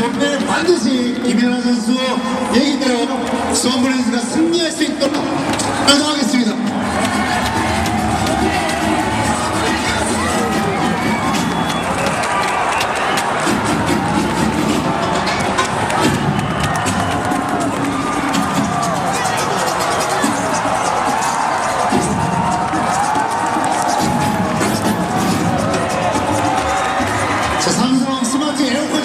오늘 반드시 김연아 선수 얘기대로 수원브레인스가 승리할 수 있도록 노력하겠습니다. 자, 삼성 스마트 에어컨